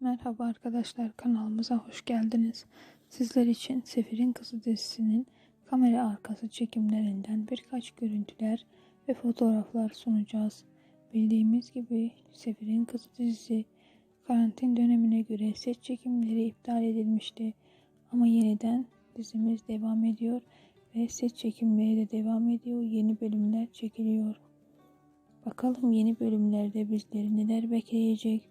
Merhaba arkadaşlar kanalımıza hoş geldiniz. Sizler için Sefir'in Kızı dizisinin kamera arkası çekimlerinden birkaç görüntüler ve fotoğraflar sunacağız. Bildiğimiz gibi Sefir'in Kızı dizisi karantin dönemine göre set çekimleri iptal edilmişti. Ama yeniden dizimiz devam ediyor ve set çekimleri de devam ediyor. Yeni bölümler çekiliyor. Bakalım yeni bölümlerde bizleri neler bekleyecek?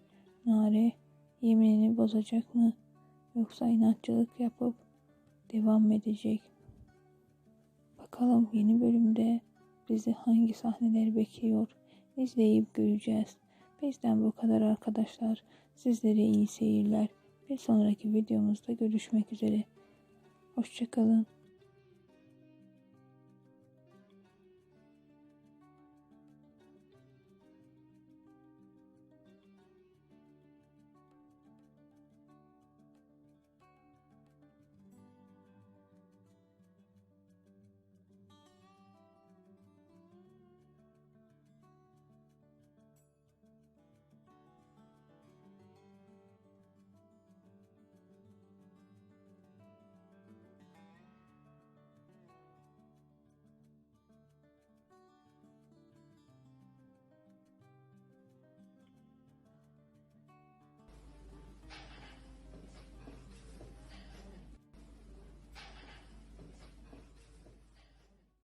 Nare yeminini bozacak mı? Yoksa inatçılık yapıp devam edecek? Bakalım yeni bölümde bizi hangi sahneler bekliyor? İzleyip göreceğiz. Bizden bu kadar arkadaşlar. Sizlere iyi seyirler. Bir sonraki videomuzda görüşmek üzere. Hoşçakalın.